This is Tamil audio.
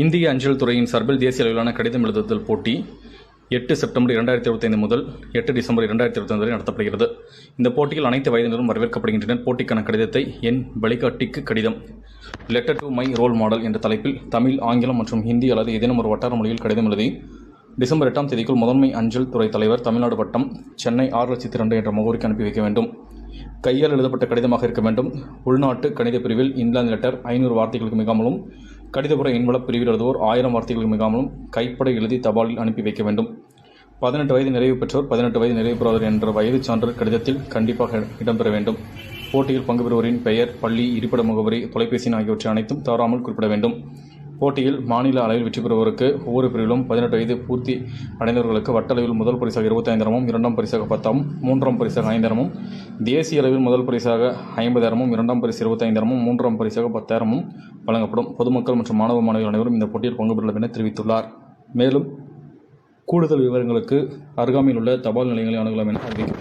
இந்திய அஞ்சல் துறையின் சார்பில் தேசிய அளவிலான கடிதம் எழுதுதல் போட்டி எட்டு செப்டம்பர் இரண்டாயிரத்தி இருபத்தைந்து முதல் எட்டு டிசம்பர் இரண்டாயிரத்தி இருபத்தைந்து வரை நடத்தப்படுகிறது. இந்த போட்டியில் அனைத்து வயதினரும் வரவேற்கப்படுகின்றனர். போட்டிக்கான கடிதத்தை என் வழிகாட்டிக்கு கடிதம். Letter to my role model என்ற தலைப்பில் தமிழ் ஆங்கிலம் மற்றும் ஹிந்தி அல்லது ஏதேனும் ஒரு வட்டார மொழியில் கடிதம் எழுதி டிசம்பர் எட்டாம் தேதிக்குள் முதன்மை அஞ்சல் துறை தலைவர் தமிழ்நாடு வட்டம் சென்னை ஆறு லட்சத்தி ரெண்டு என்ற முகவரிக்கு அனுப்பி வைக்க வேண்டும். கையால் எழுதப்பட்ட கடிதமாக இருக்க வேண்டும். உள்நாட்டு கணித பிரிவில் இங்கிலாந்து லெட்டர் ஐநூறு வார்த்தைகளுக்கு மிகாமலும் கடிதப்புற இன்வலப் பிரிவில் எழுதுவோர் ஆயிரம் வார்த்தைகளுக்கு மிகாமலும் கைப்பட எழுதி தபாலில் அனுப்பி வைக்க வேண்டும். பதினெட்டு வயது நிறைவு பெற்றோர் பதினெட்டு வயது நிறைவு பெறுவர் என்ற வயது சான்று கடிதத்தில் கண்டிப்பாக இடம்பெற வேண்டும். போட்டியில் பங்கு பெறுவோரின் பெயர் பள்ளி இருப்பிட முகவரி தொலைபேசி ஆகியவற்றை அனைத்தும் தவறாமல் குறிப்பிட வேண்டும். போட்டியில் மாநில அளவில் வெற்றி பெறுவோருக்கு ஒவ்வொரு பிரிவிலும் பதினெட்டு வயது பூர்த்தி அடைந்தவர்களுக்கு வட்ட அளவில் முதல் பரிசாக இருபத்தைந்தாயிரமும் இரண்டாம் பரிசாக பத்தாம் மூன்றாம் பரிசாக ஐந்தாயிரமும் தேசிய அளவில் முதல் பரிசாக ஐம்பதாயிரமும் இரண்டாம் பரிசு இருபத்தைந்தாயிரமும் மூன்றாம் பரிசாக பத்தாயிரமும் வழங்கப்படும். பொதுமக்கள் மற்றும் மாணவ மாணவிகள் அனைவரும் இந்த போட்டியில் பங்கு பெறலாம் என தெரிவித்துள்ளார். மேலும் கூடுதல் விவரங்களுக்கு அருகாமையில் உள்ள தபால் நிலையங்களை அணுகலாம் என அறிவிக்கப்பட்டது